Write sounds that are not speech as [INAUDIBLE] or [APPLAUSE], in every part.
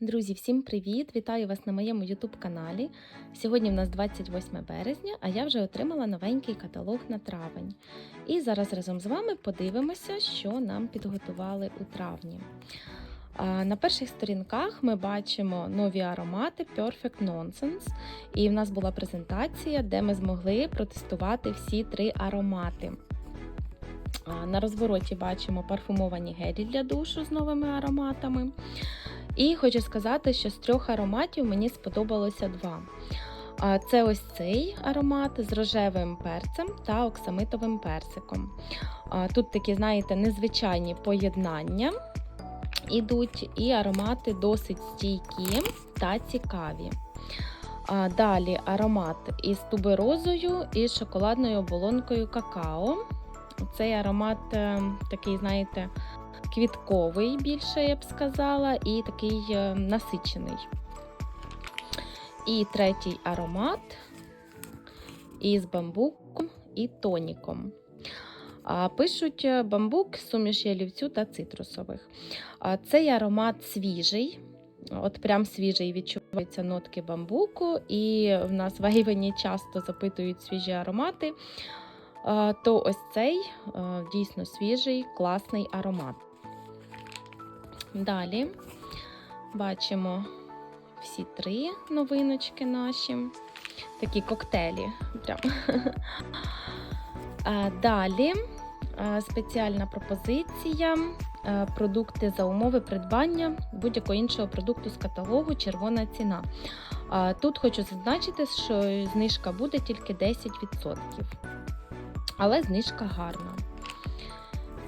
Друзі, всім привіт! Вітаю вас на моєму YouTube каналі. Сьогодні в нас 28 березня, а я вже отримала новенький каталог на травень. І зараз разом з вами подивимося, що нам підготували у травні. На перших сторінках ми бачимо нові аромати Perfect Nonsense. І в нас була презентація, де ми змогли протестувати всі три аромати. На розвороті бачимо парфумовані гелі для душу з новими ароматами. І хочу сказати, що з трьох ароматів мені сподобалося два. Це ось цей аромат з рожевим перцем та оксамитовим персиком. Тут такі, знаєте, незвичайні поєднання ідуть, і аромати досить стійкі та цікаві. Далі аромат із туберозою і шоколадною оболонкою какао. Цей аромат е, такий, знаєте, квітковий більше, я б сказала, і такий е, насичений. І третій аромат із бамбуком і тоніком. Пишуть е, бамбук, суміш ялівцю та цитрусових. Цей аромат свіжий, от прям свіжий відчуваються нотки бамбуку, і в нас в Айвені часто запитують свіжі аромати. То ось цей е, дійсно свіжий, класний аромат. Далі бачимо всі три новиночки наші. Такі коктейлі. Прям. [LAUGHS] Далі спеціальна пропозиція. Продукти за умови придбання будь-якого іншого продукту з каталогу червона ціна. Тут хочу зазначити, що знижка буде тільки 10%. Але знижка гарна.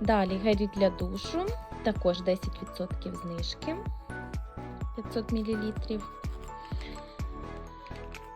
Далі гелі для душу також 10% знижки 500 мл.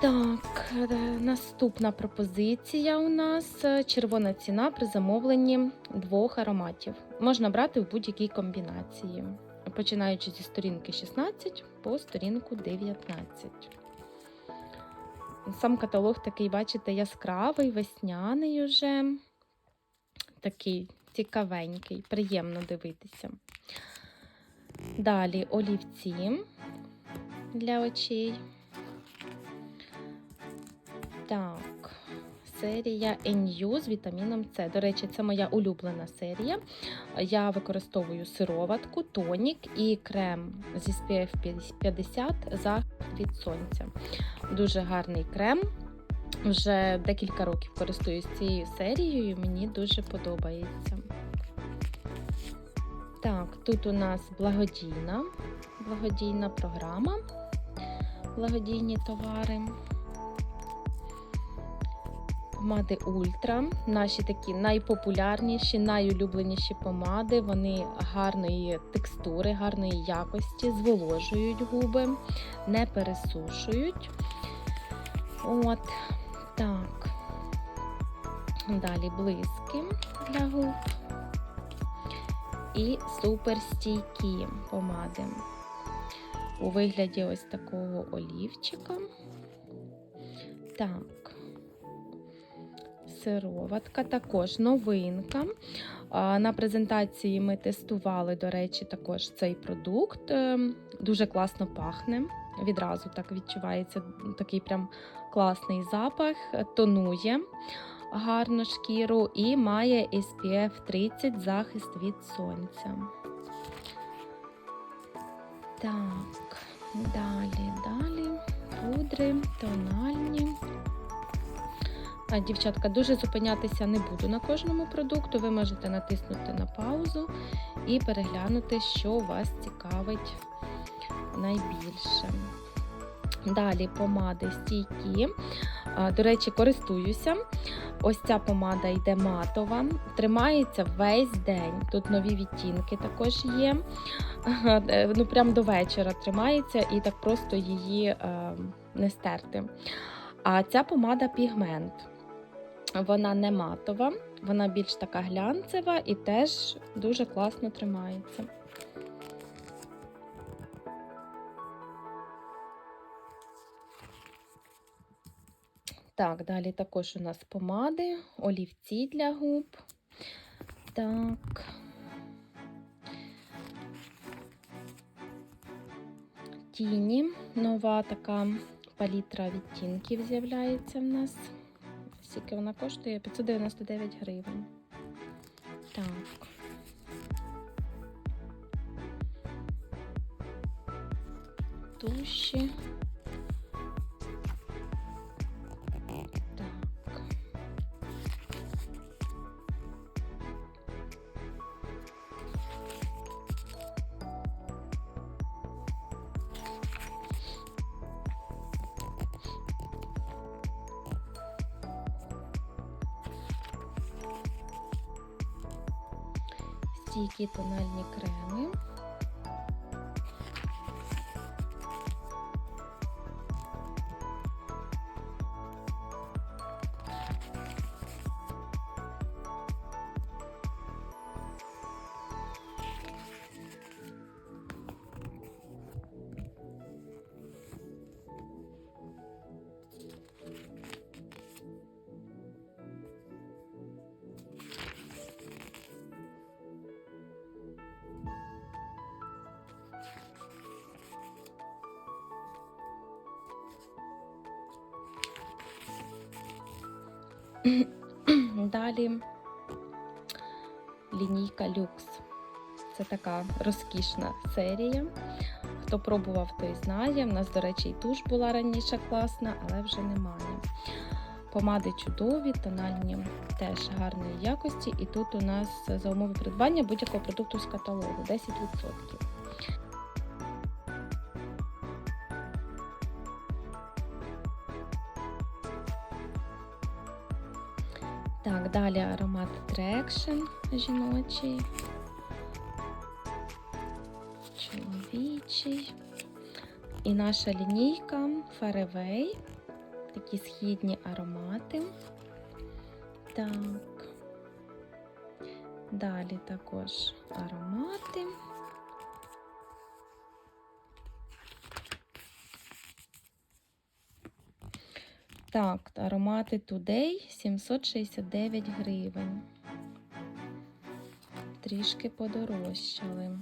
Так, е, наступна пропозиція у нас е, червона ціна при замовленні двох ароматів. Можна брати в будь-якій комбінації, починаючи зі сторінки 16 по сторінку 19. Сам каталог такий, бачите, яскравий, весняний уже. Такий цікавенький, приємно дивитися. Далі олівці для очей. Так, серія NU з вітаміном С. До речі, це моя улюблена серія. Я використовую сироватку, тонік і крем з SPF 50 захист від сонця. Дуже гарний крем. Вже декілька років користуюсь цією серією, мені дуже подобається. Тут у нас благодійна, благодійна програма, благодійні товари. Помади Ультра. Наші такі найпопулярніші, найулюбленіші помади. Вони гарної текстури, гарної якості, зволожують губи, не пересушують. От, так. Далі блиски для губ і суперстійкі помади. У вигляді ось такого олівчика. Так, сироватка, також новинка. На презентації ми тестували, до речі, також цей продукт. Ем, дуже класно пахне. Відразу так відчувається такий прям класний запах, тонує гарно шкіру і має SPF 30 захист від сонця. Так, далі, далі. Пудри, тональні. Дівчатка, дуже зупинятися не буду на кожному продукту. Ви можете натиснути на паузу і переглянути, що вас цікавить найбільше. Далі помади стійкі. До речі, користуюся. Ось ця помада йде матова, тримається весь день. Тут нові відтінки також є. Ну, Прям до вечора тримається і так просто її е, не стерти. А ця помада пігмент. Вона не матова, вона більш така глянцева і теж дуже класно тримається. Так, далі також у нас помади, олівці для губ. Так. тіні. Нова така палітра відтінків з'являється в нас. Скільки вона коштує? 599 гривень. Так. Туші. Стійкі тональні креми. [CLEARS THROAT] Далі лінійка люкс. Це така розкішна серія. Хто пробував, той знає. У нас, до речі, і туш була раніше класна, але вже немає. Помади чудові, тональні теж гарної якості. І тут у нас за умови придбання будь-якого продукту з каталогу 10%. Так, далі аромат Traction жіночий, чоловічий. І наша лінійка Fairway. Такі східні аромати. Так. Далі також аромати. Так, аромати Today 769 гривень. Трішки подорожчали.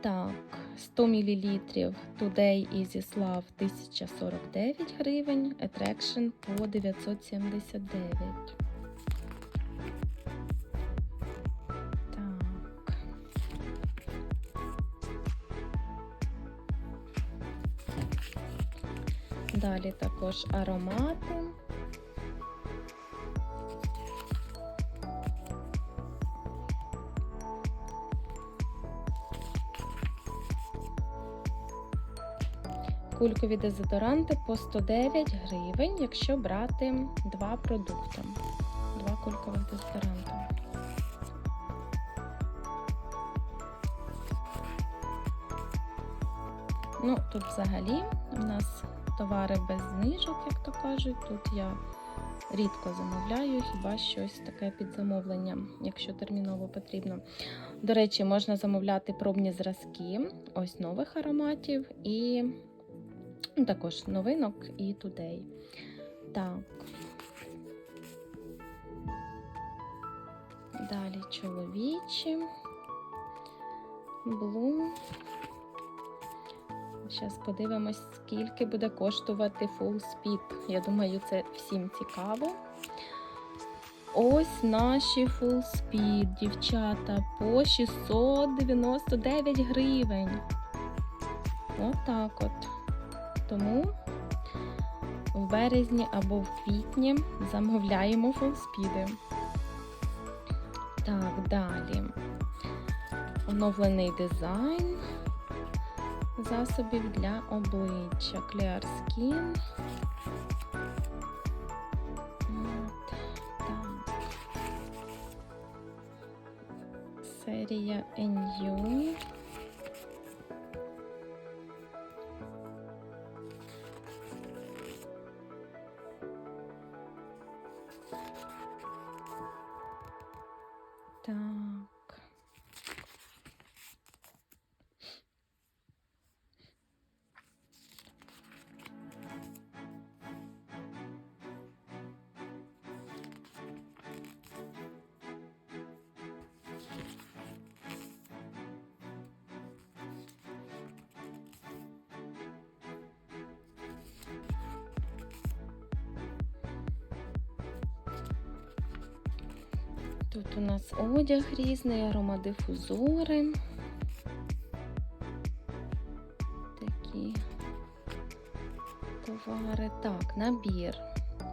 Так, 100 мл Today Easy Slav 1049 гривень, Attraction по 979. Далі також аромати. Кулькові дезодоранти по 109 гривень, якщо брати два продукти. Два кулькових дезодоранти. Ну, тут взагалі у нас товари без знижок, як то кажуть. Тут я рідко замовляю, хіба щось таке під замовлення, якщо терміново потрібно. До речі, можна замовляти пробні зразки, ось нових ароматів і ну, також новинок і Today. Так. Далі чоловічі. Блум. Зараз подивимось, скільки буде коштувати Full Speed. Я думаю, це всім цікаво. Ось наші Full Speed, дівчата, по 699 гривень. Отак от, от. Тому в березні або в квітні замовляємо Speed. Так, далі. Оновлений дизайн засобів для обличчя Clear Skin. От, так. Серія NU. У нас одяг різний, аромадифузори. Такі товари. Так, набір.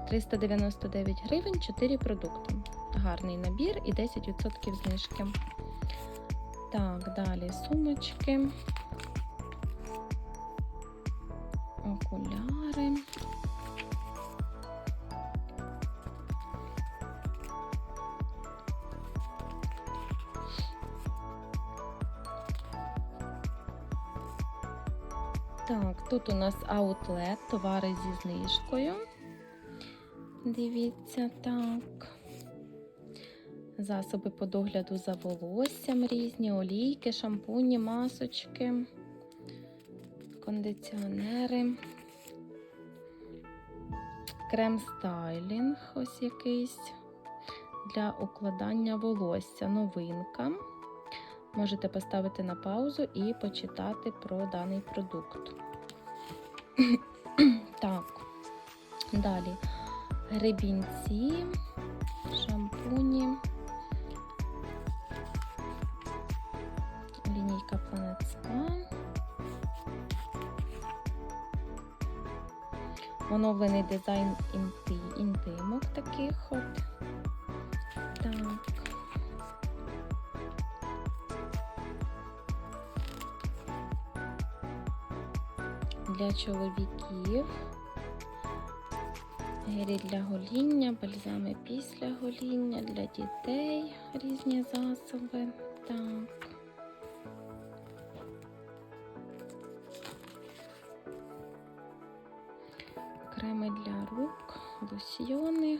399 гривень, 4 продукти. Гарний набір і 10% знижки. Так, далі сумочки, Так, тут у нас аутлет, товари зі знижкою. Дивіться, так. Засоби по догляду за волоссям різні, олійки, шампуні, масочки, кондиціонери, крем-стайлінг ось якийсь для укладання волосся. Новинка. Можете поставити на паузу і почитати про даний продукт. [CLEARS THROAT] так, далі гребінці, шампуні, лінійка Spa. Оновлений дизайн інти, інтимок таких Для чоловіків. Гелі для гоління, бальзами після гоління, для дітей різні засоби. Так. Креми для рук, лосьйони.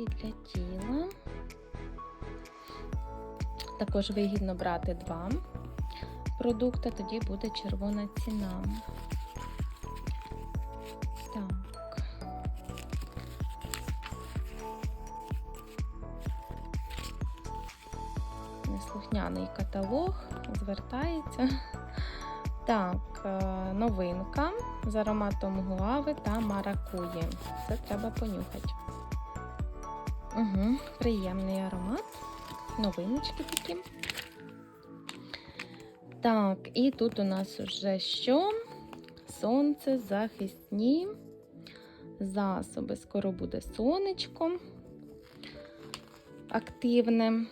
Спреї для тіла. Також вигідно брати два продукти, тоді буде червона ціна. Так. Неслухняний каталог звертається. Так, е, новинка з ароматом гуави та маракуї. Це треба понюхати. Угу, Приємний аромат. Новиночки такі. Так, і тут у нас вже що? Сонцезахисні засоби. Скоро буде сонечко активне.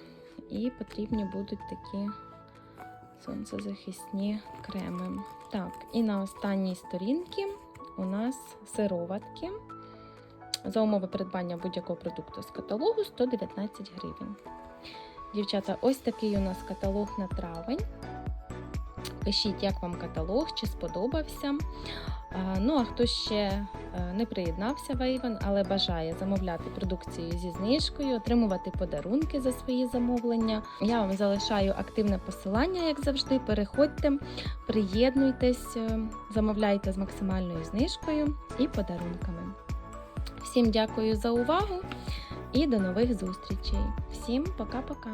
І потрібні будуть такі сонцезахисні креми. Так, і на останній сторінці у нас сироватки. За умови придбання будь-якого продукту з каталогу 119 гривень. Дівчата, ось такий у нас каталог на травень. Пишіть, як вам каталог, чи сподобався. Ну, а хто ще е, не приєднався в Avon, але бажає замовляти продукцію зі знижкою, отримувати подарунки за свої замовлення. Я вам залишаю активне посилання, як завжди. Переходьте, приєднуйтесь, е, замовляйте з максимальною знижкою і подарунками. Всім дякую за увагу і до нових зустрічей. Всім пока-пока!